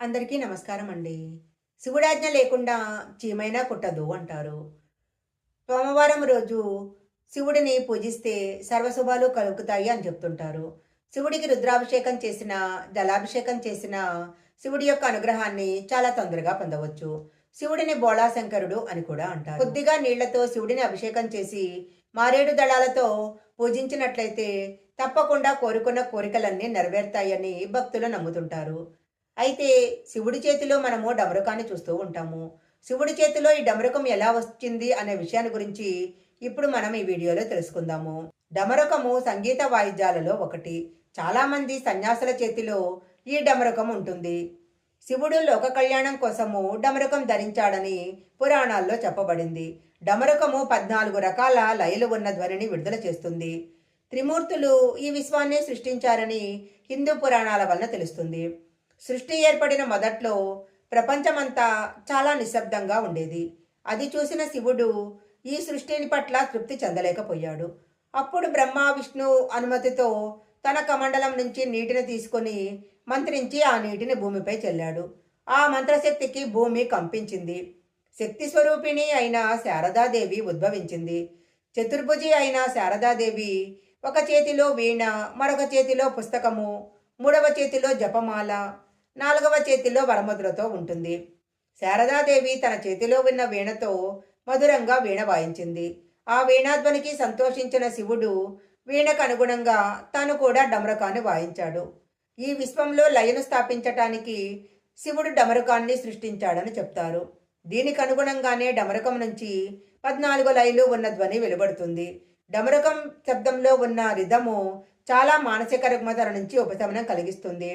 అందరికీ నమస్కారం అండి శివుడాజ్ఞ లేకుండా చీమైనా కుట్టదు అంటారు. సోమవారం రోజు శివుడిని పూజిస్తే సర్వశుభాలు కలుగుతాయి అని చెప్తుంటారు. శివుడికి రుద్రాభిషేకం చేసిన జలాభిషేకం చేసిన శివుడి యొక్క అనుగ్రహాన్ని చాలా తొందరగా పొందవచ్చు. శివుడిని బోళాశంకరుడు అని కూడా అంటారు. కొద్దిగా నీళ్ళతో శివుడిని అభిషేకం చేసి మారేడు దళాలతో పూజించినట్లయితే తప్పకుండా కోరుకున్న కోరికలన్నీ నెరవేరుతాయని భక్తులు నమ్ముతుంటారు. అయితే శివుడి చేతిలో మనము డమరుకాన్ని చూస్తూ ఉంటాము. శివుడి చేతిలో ఈ డమరుకం ఎలా వచ్చింది అనే విషయాన్ని గురించి ఇప్పుడు మనం ఈ వీడియోలో తెలుసుకుందాము. డమరుకము సంగీత వాయిద్యాలలో ఒకటి. చాలామంది సన్యాసుల చేతిలో ఈ డమరుకం ఉంటుంది. శివుడు లోక కళ్యాణం కోసము డమరుకం ధరించాడని పురాణాల్లో చెప్పబడింది. డమరుకము పద్నాలుగు రకాల లయలు ఉన్న ధ్వనిని విడుదల చేస్తుంది. త్రిమూర్తులు ఈ విశ్వాన్ని సృష్టించారని హిందూ పురాణాల వలన తెలుస్తుంది. సృష్టి ఏర్పడిన మొదట్లో ప్రపంచమంతా చాలా నిశ్శబ్దంగా ఉండేది. అది చూసిన శివుడు ఈ సృష్టిని పట్ల తృప్తి చెందలేకపోయాడు. అప్పుడు బ్రహ్మ విష్ణు అనుమతితో తన కమండలం నుంచి నీటిని తీసుకొని మంత్రించి ఆ నీటిని భూమిపై చెల్లాడు. ఆ మంత్రశక్తికి భూమి కంపించింది. శక్తి స్వరూపిణి అయిన శారదాదేవి ఉద్భవించింది. చతుర్భుజి అయిన శారదాదేవి ఒక చేతిలో వీణ మరొక చేతిలో పుస్తకము మూడవ చేతిలో జపమాల నాలుగవ చేతిలో వరముద్రతో ఉంటుంది. శారదాదేవి తన చేతిలో ఉన్న వీణతో మధురంగా వీణ వాయించింది. ఆ వీణాధ్వనికి సంతోషించిన శివుడు వీణకు అనుగుణంగా తాను కూడా డమరకాన్ని వాయించాడు. ఈ విశ్వంలో లయను స్థాపించటానికి శివుడు డమరుకాన్ని సృష్టించాడని చెప్తారు. దీనికి అనుగుణంగానే డమరకం నుంచి పద్నాలుగు లయలు ఉన్న ధ్వని వెలువడుతుంది. డమరకం శబ్దంలో ఉన్న రిధము చాలా మానసిక రుగ్మతల నుంచి ఉపశమనం కలిగిస్తుంది.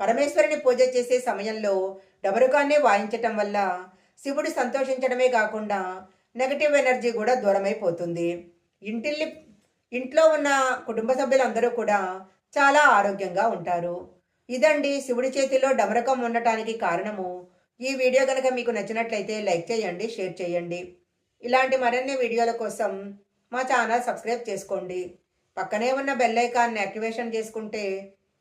పరమేశ్వరుని పూజ చేసే సమయంలో డబరుకాన్ని వాయించటం వల్ల శివుడు సంతోషించడమే కాకుండా నెగటివ్ ఎనర్జీ కూడా దూరమైపోతుంది. ఇంటిల్లి ఇంట్లో ఉన్న కుటుంబ సభ్యులందరూ కూడా చాలా ఆరోగ్యంగా ఉంటారు. ఇదండి శివుడి చేతిలో డమరకం ఉండటానికి కారణము. ఈ వీడియో కనుక మీకు నచ్చినట్లయితే లైక్ చేయండి షేర్ చేయండి. ఇలాంటి మరిన్ని వీడియోల కోసం మా ఛానల్ సబ్స్క్రైబ్ చేసుకోండి. పక్కనే ఉన్న బెల్ ఐకాన్ని యాక్టివేషన్ చేసుకుంటే